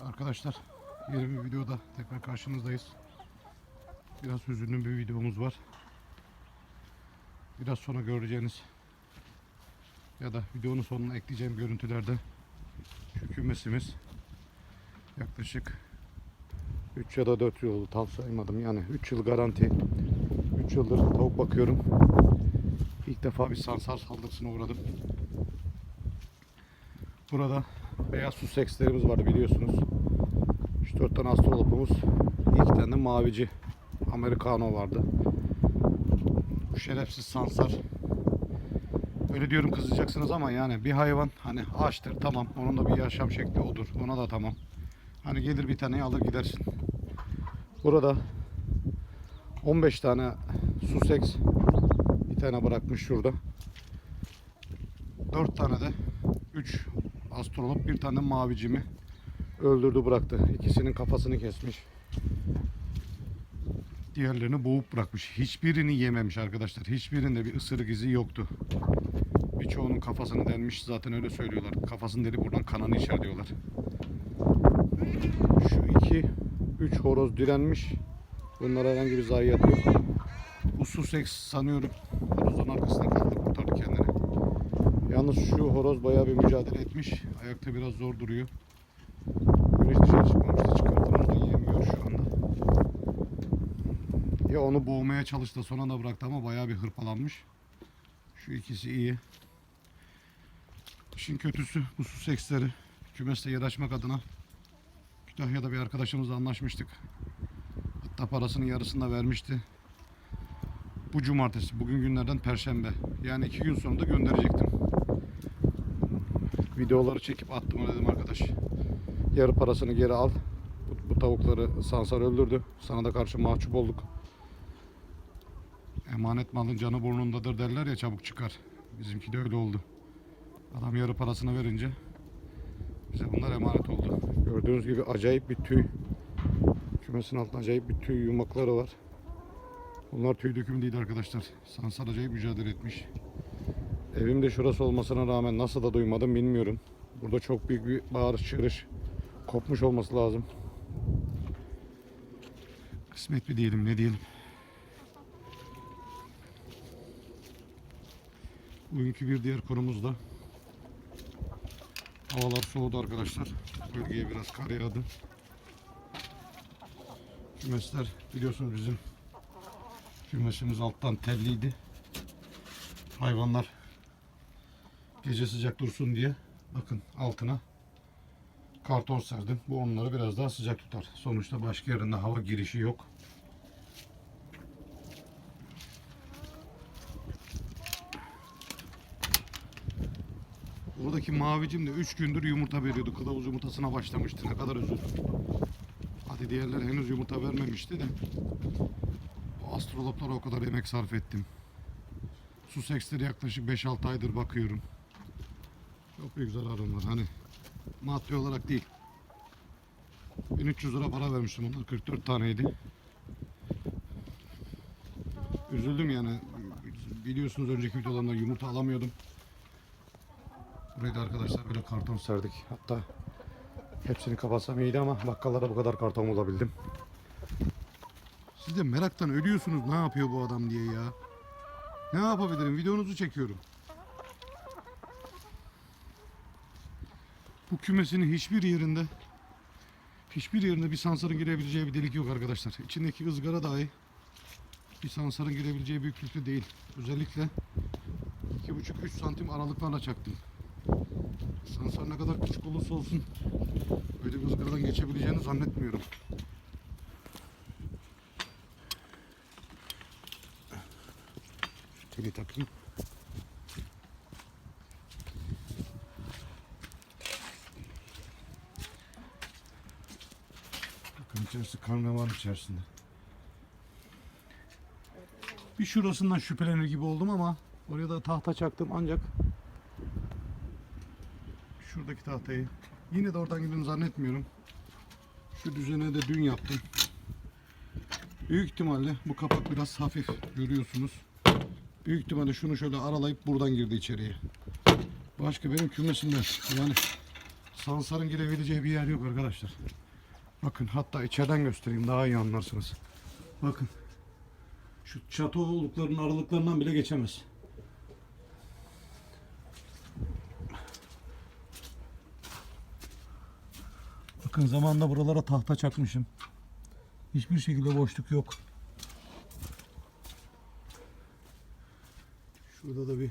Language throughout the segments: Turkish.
Arkadaşlar yeni bir videoda tekrar karşınızdayız. Biraz hüzünlü bir videomuz var. Biraz sonra göreceğiniz ya da videonun sonuna ekleyeceğim görüntülerde şu kümesimiz yaklaşık 3 ya da 4 yıl oldu tam saymadım yani 3 yıl garanti 3 yıldır tavuk bakıyorum İlk defa bir sansar saldırısına uğradım burada beyaz su sekslerimiz vardı biliyorsunuz. 3-4 tane astrolopumuz iki tane de mavici Americano vardı. Bu şerefsiz sansar. Öyle diyorum kızacaksınız ama yani bir hayvan hani açtır tamam. Onun da bir yaşam şekli odur. Ona da tamam. Hani gelir bir tane alır gidersin. Burada 15 tane Sussex bir tane bırakmış şurada. 4 tane de 3 astrolog bir tane mavicimi öldürdü bıraktı. İkisinin kafasını kesmiş. Diğerlerini boğup bırakmış. Hiçbirini yememiş arkadaşlar. Hiçbirinde bir ısırık izi yoktu. Birçoğunun kafasını delmiş. Zaten öyle söylüyorlar. Kafasını delip buradan kanını içer diyorlar. Şu iki üç horoz direnmiş. Bunlara herhangi bir zayiat yok. Bu Sussex sanıyorum. Horozun arkasında kaldı. Kurtardı kendini yalnız şu horoz bayağı bir mücadele etmiş ayakta biraz zor duruyor güneş dışarı çıkmamıştı çıkarttığımızda yemiyor şu anda ya onu boğmaya çalıştı sonra da bıraktı ama bayağı bir hırpalanmış şu ikisi iyi İşin kötüsü bu Sussex'leri kümeste yer açmak adına Kütahya'da bir arkadaşımızla anlaşmıştık. Hatta parasının yarısını da vermişti. Bu cumartesi, bugün günlerden perşembe. Yani iki gün sonra da gönderecektim. Videoları çekip attım dedim arkadaş. Yarı parasını geri al. Bu, bu tavukları Sansar öldürdü. Sana da karşı mahcup olduk. Emanet malın canı burnundadır derler ya çabuk çıkar. Bizimki de öyle oldu. Adam yarı parasını verince bize bunlar emanet oldu. Gördüğünüz gibi acayip bir tüy. Kümesin altında acayip bir tüy yumakları var. Bunlar tüy dökümü değil arkadaşlar. Sansar acayip mücadele etmiş. Evimde şurası olmasına rağmen nasıl da duymadım bilmiyorum. Burada çok büyük bir bağırış çığırış kopmuş olması lazım. Kısmet mi diyelim ne diyelim. Bugünkü bir diğer konumuz da Havalar soğudu arkadaşlar. Bölgeye biraz kar yağdı. Kümesler biliyorsunuz bizim kümesimiz alttan telliydi. Hayvanlar gece sıcak dursun diye bakın altına karton serdim. Bu onları biraz daha sıcak tutar. Sonuçta başka yerinde hava girişi yok. Buradaki mavicim de 3 gündür yumurta veriyordu. Kılavuz yumurtasına başlamıştı. Ne kadar üzüldüm. Hadi diğerler henüz yumurta vermemişti de. Bu astroloplara o kadar emek sarf ettim. Sussex'leri yaklaşık 5-6 aydır bakıyorum. Çok büyük zararım var. Hani maddi olarak değil. 1300 lira para vermiştim onlar. 44 taneydi. Üzüldüm yani. Biliyorsunuz önceki videolarımda yumurta alamıyordum. Burayı da arkadaşlar böyle karton serdik. Hatta hepsini kapatsam iyiydi ama bakkallara bu kadar karton bulabildim. Siz de meraktan ölüyorsunuz ne yapıyor bu adam diye ya. Ne yapabilirim? Videonuzu çekiyorum. Kümesinin hiçbir yerinde hiçbir yerinde bir sansarın girebileceği bir delik yok arkadaşlar. İçindeki ızgara dahi bir sansarın girebileceği büyüklükte değil. Özellikle 2,5-3 santim aralıklarla çaktım. Sansar ne kadar küçük olursa olsun böyle bir ızgaradan geçebileceğini zannetmiyorum. Teli takayım. Bakın içerisi karne var içerisinde. Bir şurasından şüphelenir gibi oldum ama oraya da tahta çaktım ancak şuradaki tahtayı yine de oradan girdiğini zannetmiyorum. Şu düzene de dün yaptım. Büyük ihtimalle bu kapak biraz hafif görüyorsunuz. Büyük ihtimalle şunu şöyle aralayıp buradan girdi içeriye. Başka benim kümesimde yani Sansar'ın girebileceği bir yer yok arkadaşlar. Bakın hatta içeriden göstereyim daha iyi anlarsınız. Bakın. Şu çatı oluklarının aralıklarından bile geçemez. Bakın zamanında buralara tahta çakmışım. Hiçbir şekilde boşluk yok. Şurada da bir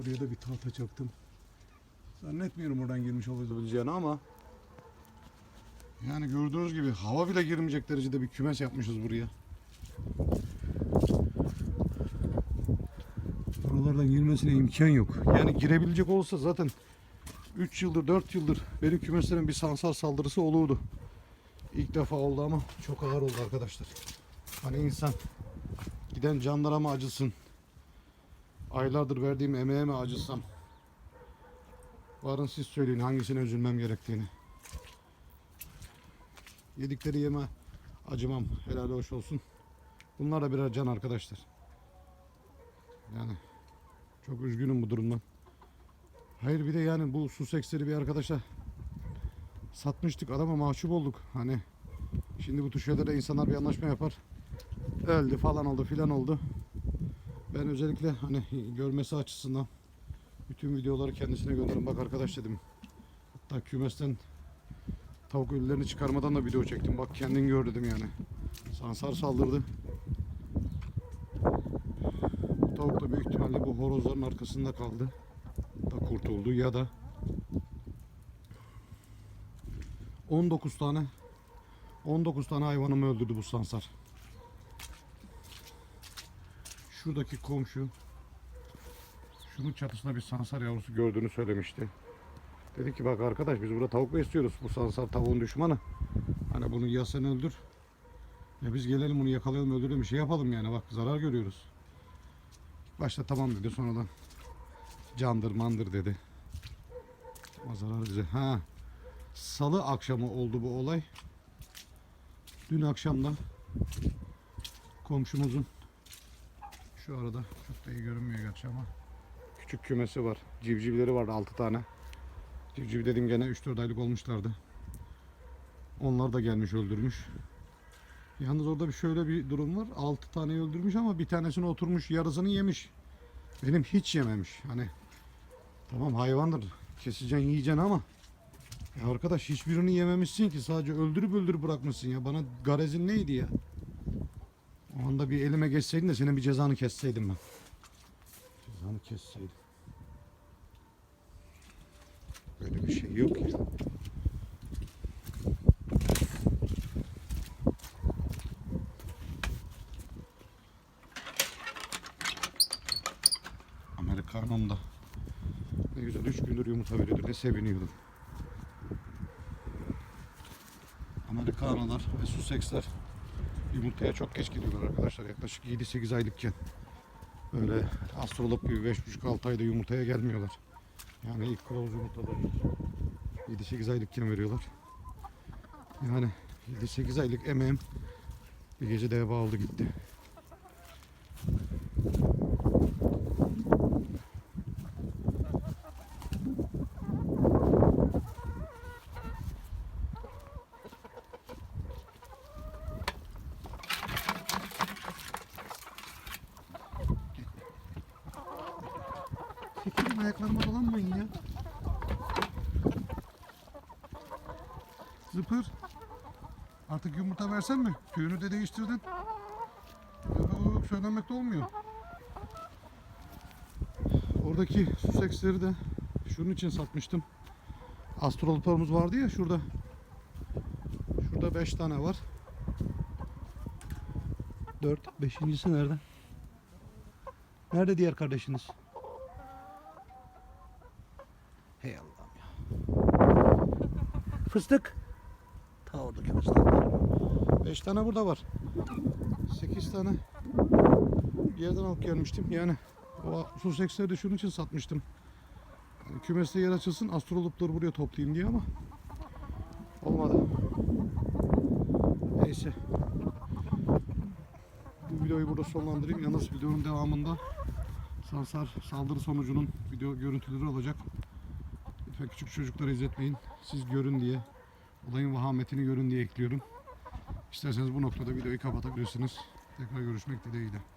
Oraya da bir tahta çaktım. Zannetmiyorum oradan girmiş olabileceğini ama yani gördüğünüz gibi hava bile girmeyecek derecede bir kümes yapmışız buraya. Buralardan girmesine imkan yok. Yani girebilecek olsa zaten 3 yıldır 4 yıldır benim kümeslerin bir sansar saldırısı olurdu. İlk defa oldu ama çok ağır oldu arkadaşlar. Hani insan giden canlara mı acısın? Aylardır verdiğim emeğe mi acısam? Varın siz söyleyin hangisine üzülmem gerektiğini. Yedikleri yeme acımam. Helal hoş olsun. Bunlar da birer can arkadaşlar. Yani çok üzgünüm bu durumdan. Hayır bir de yani bu su sekseri bir arkadaşa satmıştık adama mahcup olduk. Hani şimdi bu tür şeylere insanlar bir anlaşma yapar. Öldü falan oldu filan oldu. Ben özellikle hani görmesi açısından bütün videoları kendisine gönderin. Bak arkadaş dedim. Hatta kümesten tavuk ölülerini çıkarmadan da video çektim. Bak kendin gör dedim yani. Sansar saldırdı. Bu tavuk da büyük ihtimalle bu horozların arkasında kaldı. Da kurtuldu ya da 19 tane 19 tane hayvanımı öldürdü bu sansar. Şuradaki komşu şunun çatısında bir sansar yavrusu gördüğünü söylemişti. Dedi ki bak arkadaş biz burada tavuk besliyoruz. Bu sansar tavuğun düşmanı. Hani bunu ya sen öldür ya biz gelelim bunu yakalayalım öldürelim bir şey yapalım yani bak zarar görüyoruz. Başta tamam dedi sonradan candır mandır dedi. Ama zarar bize. Ha. Salı akşamı oldu bu olay. Dün akşamda komşumuzun şu arada çok da iyi görünmüyor gerçi ama küçük kümesi var. Civcivleri vardı 6 tane. Civciv dedim gene 3-4 aylık olmuşlardı. Onlar da gelmiş öldürmüş. Yalnız orada bir şöyle bir durum var. 6 tane öldürmüş ama bir tanesini oturmuş yarısını yemiş. Benim hiç yememiş. Hani tamam hayvandır. Keseceksin yiyeceksin ama ya arkadaş hiçbirini yememişsin ki sadece öldürüp öldürüp bırakmışsın ya. Bana garezin neydi ya? O anda bir elime geçseydin de senin bir cezanı kesseydim ben. Cezanı kesseydim. Böyle bir şey yok ya. Amerikanım da ne güzel 3 gündür yumurta veriyordu. Ne seviniyordum. Amerikanolar ve Sussex'ler yumurtaya çok geç gidiyorlar arkadaşlar. Yaklaşık 7-8 aylıkken. Böyle astrolog gibi 5,5-6 ayda yumurtaya gelmiyorlar. Yani ilk kılavuz yumurtalarını 7-8 aylıkken veriyorlar. Yani 7-8 aylık emeğim bir gece heba oldu gitti. Zıpır. Artık yumurta versen mi? Tüyünü de değiştirdin. Yok söylenmek de olmuyor. Oradaki Sussex'leri de şunun için satmıştım. Astroloplarımız vardı ya şurada. Şurada 5 tane var. 4. Beşincisi nerede? Nerede diğer kardeşiniz? Hey Allah'ım ya. Fıstık. Ta oradaki fıstık. 5 tane burada var. 8 tane bir yerden alıp gelmiştim. Yani o Sussex'leri de şunun için satmıştım. Yani kümeste yer açılsın astrolopları buraya toplayayım diye ama olmadı. Neyse. Bu videoyu burada sonlandırayım. Yalnız videonun devamında Sansar saldırı sonucunun video görüntüleri olacak. Lütfen küçük çocuklara izletmeyin. Siz görün diye, olayın vahametini görün diye ekliyorum. İsterseniz bu noktada videoyu kapatabilirsiniz. Tekrar görüşmek dileğiyle.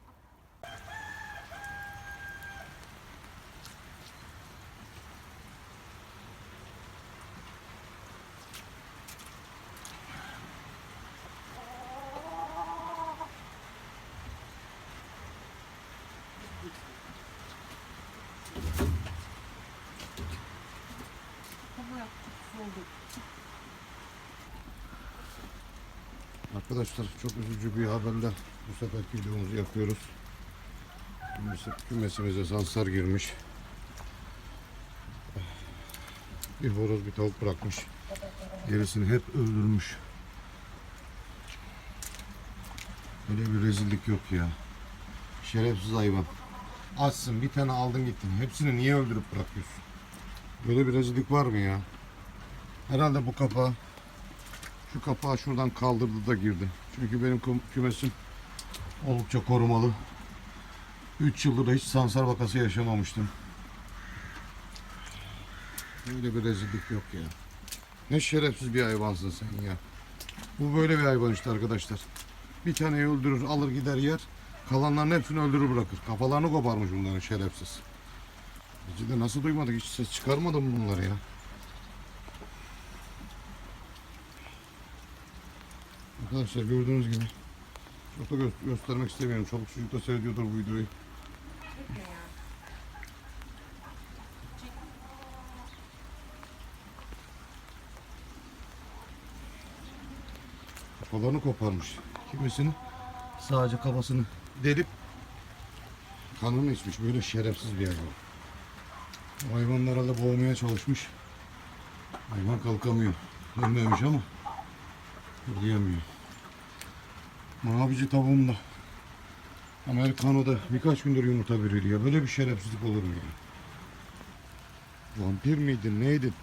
Arkadaşlar çok üzücü bir haberle bu seferki videomuzu yapıyoruz. Kümesi, kümesimize sansar girmiş. Bir horoz bir tavuk bırakmış. Gerisini hep öldürmüş. Böyle bir rezillik yok ya. Şerefsiz hayvan. Açsın bir tane aldın gittin. Hepsini niye öldürüp bırakıyorsun? Böyle bir rezillik var mı ya? Herhalde bu kapağı şu kapağı şuradan kaldırdı da girdi. Çünkü benim küm- kümesim oldukça korumalı. 3 yıldır da hiç sansar vakası yaşamamıştım. Böyle bir rezillik yok ya. Ne şerefsiz bir hayvansın sen ya. Bu böyle bir hayvan işte arkadaşlar. Bir taneyi öldürür, alır gider yer. Kalanların hepsini öldürür bırakır. Kafalarını koparmış bunların şerefsiz. Biz de nasıl duymadık hiç ses çıkarmadı mı bunlar ya? Arkadaşlar gördüğünüz gibi çok da gö- göstermek istemiyorum. Çoluk çocuk da seyrediyordur bu videoyu. Kafalarını koparmış. Kimisini sadece kafasını delip kanını içmiş. Böyle şerefsiz bir hayvan. O hayvanlar herhalde boğmaya çalışmış. Hayvan kalkamıyor. Ölmemiş ama Yiyemiyor. Mavici tavuğum da Amerikano'da birkaç gündür yumurta veriyor ya. Böyle bir şerefsizlik olur mu ya? Vampir miydin neydin?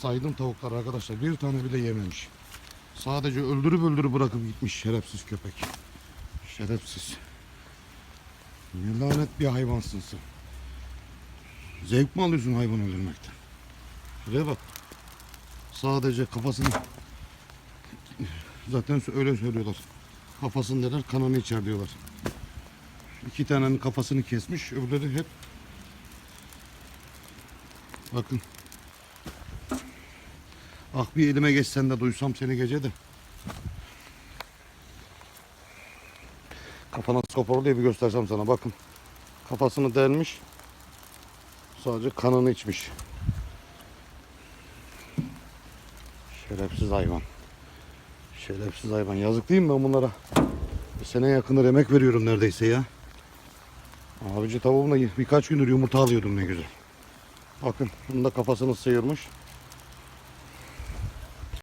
Saydım tavukları arkadaşlar. Bir tane bile yememiş. Sadece öldürüp öldürüp bırakıp gitmiş şerefsiz köpek. Şerefsiz. Ne lanet bir hayvansın sen. Zevk mi alıyorsun hayvan öldürmekten? Şuraya bak. Sadece kafasını Zaten öyle söylüyorlar. Kafasını derler, kanını içer diyorlar. İki tanenin kafasını kesmiş, öbürleri hep bakın. Ah bir elime geçsen de duysam seni gece de. Kafana koparlı diye bir göstersem sana bakın. Kafasını delmiş. Sadece kanını içmiş. Şerefsiz hayvan. Şerefsiz hayvan. Yazık değil mi ben bunlara? Bir sene yakındır emek veriyorum neredeyse ya. Abici tavuğumla birkaç gündür yumurta alıyordum ne güzel. Bakın bunun da kafasını sıyırmış.